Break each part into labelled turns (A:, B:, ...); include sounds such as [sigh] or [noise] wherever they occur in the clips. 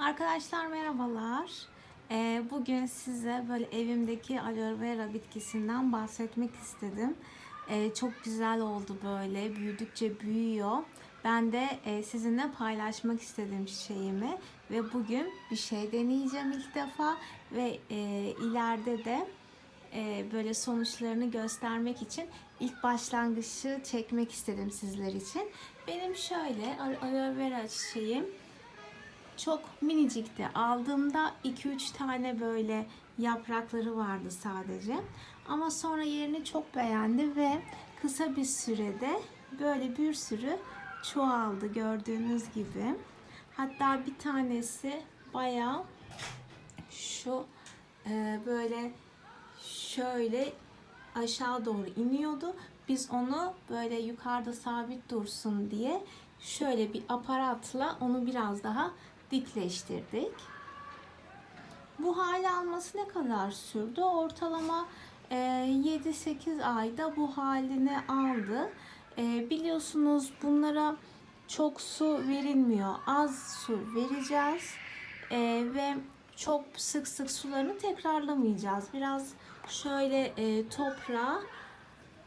A: Arkadaşlar merhabalar. Ee, bugün size böyle evimdeki aloe vera bitkisinden bahsetmek istedim. Ee, çok güzel oldu böyle. Büyüdükçe büyüyor. Ben de e, sizinle paylaşmak istedim şeyimi ve bugün bir şey deneyeceğim ilk defa ve e, ileride de e, böyle sonuçlarını göstermek için ilk başlangıcı çekmek istedim sizler için. Benim şöyle aloe vera çiçeğim çok minicikti. Aldığımda 2-3 tane böyle yaprakları vardı sadece. Ama sonra yerini çok beğendi ve kısa bir sürede böyle bir sürü çoğaldı gördüğünüz gibi. Hatta bir tanesi bayağı şu e, böyle şöyle aşağı doğru iniyordu. Biz onu böyle yukarıda sabit dursun diye şöyle bir aparatla onu biraz daha dikleştirdik. Bu hale alması ne kadar sürdü? Ortalama 7-8 ayda bu halini aldı. E, Biliyorsunuz bunlara çok su verilmiyor. Az su vereceğiz E, ve çok sık sık sularını tekrarlamayacağız. Biraz şöyle e, toprağa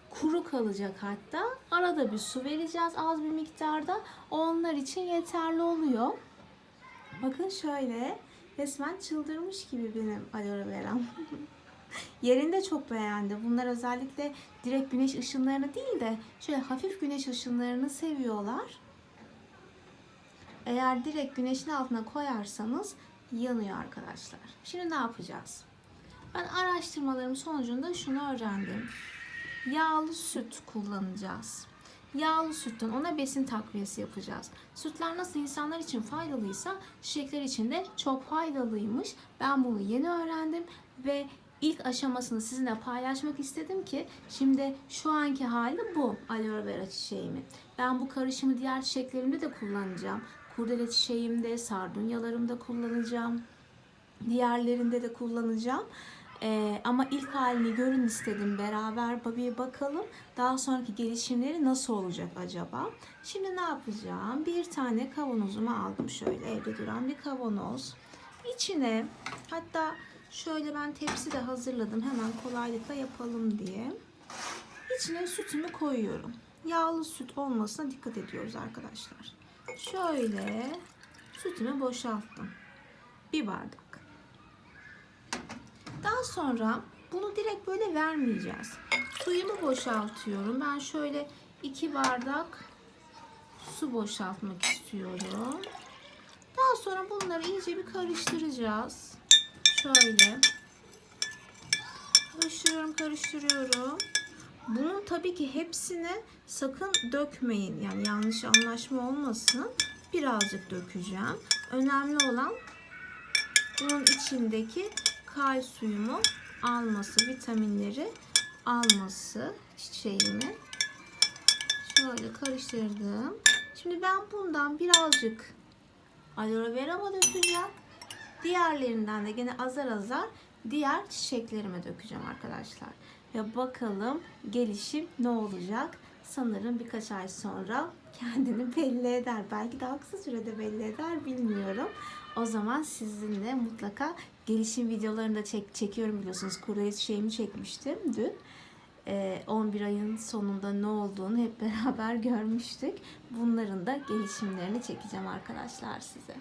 A: kuru kalacak hatta. Arada bir su vereceğiz az bir miktarda. Onlar için yeterli oluyor. Bakın şöyle resmen çıldırmış gibi benim aloe veram. [laughs] Yerini de çok beğendi. Bunlar özellikle direkt güneş ışınlarını değil de şöyle hafif güneş ışınlarını seviyorlar. Eğer direkt güneşin altına koyarsanız yanıyor arkadaşlar. Şimdi ne yapacağız? Ben araştırmalarım sonucunda şunu öğrendim. Yağlı süt kullanacağız. Yağlı sütten ona besin takviyesi yapacağız. Sütler nasıl insanlar için faydalıysa çiçekler için de çok faydalıymış. Ben bunu yeni öğrendim ve ilk aşamasını sizinle paylaşmak istedim ki şimdi şu anki hali bu aloe vera çiçeğimi. Ben bu karışımı diğer çiçeklerimde de kullanacağım. Kurdele çiçeğimde, sardunyalarımda kullanacağım. Diğerlerinde de kullanacağım. Ee, ama ilk halini görün istedim beraber bir bakalım. Daha sonraki gelişimleri nasıl olacak acaba? Şimdi ne yapacağım? Bir tane kavanozumu aldım şöyle evde duran bir kavanoz. İçine hatta şöyle ben tepsi de hazırladım hemen kolaylıkla yapalım diye. İçine sütümü koyuyorum. Yağlı süt olmasına dikkat ediyoruz arkadaşlar. Şöyle sütümü boşalttım. Bir bardak. Daha sonra bunu direkt böyle vermeyeceğiz. Suyumu boşaltıyorum. Ben şöyle iki bardak su boşaltmak istiyorum. Daha sonra bunları iyice bir karıştıracağız. Şöyle. Karıştırıyorum, karıştırıyorum. Bunun tabii ki hepsini sakın dökmeyin. Yani yanlış anlaşma olmasın. Birazcık dökeceğim. Önemli olan bunun içindeki kalsiyumu alması, vitaminleri alması çiçeğimi. Şöyle karıştırdım. Şimdi ben bundan birazcık aloe vera dökeceğim. Diğerlerinden de gene azar azar diğer çiçeklerime dökeceğim arkadaşlar. Ve bakalım gelişim ne olacak? Sanırım birkaç ay sonra kendini belli eder. Belki daha kısa sürede belli eder bilmiyorum. O zaman sizinle mutlaka gelişim videolarını da çek, çekiyorum biliyorsunuz. Kurdele şeyimi çekmiştim dün. Ee, 11 ayın sonunda ne olduğunu hep [laughs] beraber görmüştük. Bunların da gelişimlerini çekeceğim arkadaşlar size.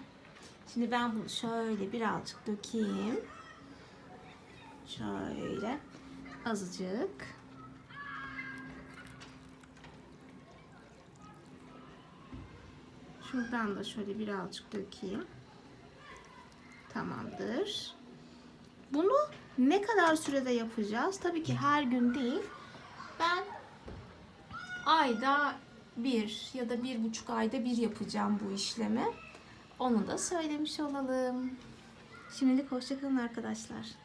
A: Şimdi ben bunu şöyle birazcık dökeyim. Şöyle azıcık. Şuradan da şöyle birazcık dökeyim. Tamamdır. Bunu ne kadar sürede yapacağız? Tabii ki her gün değil. Ben ayda bir ya da bir buçuk ayda bir yapacağım bu işlemi. Onu da söylemiş olalım. Şimdilik hoşçakalın arkadaşlar.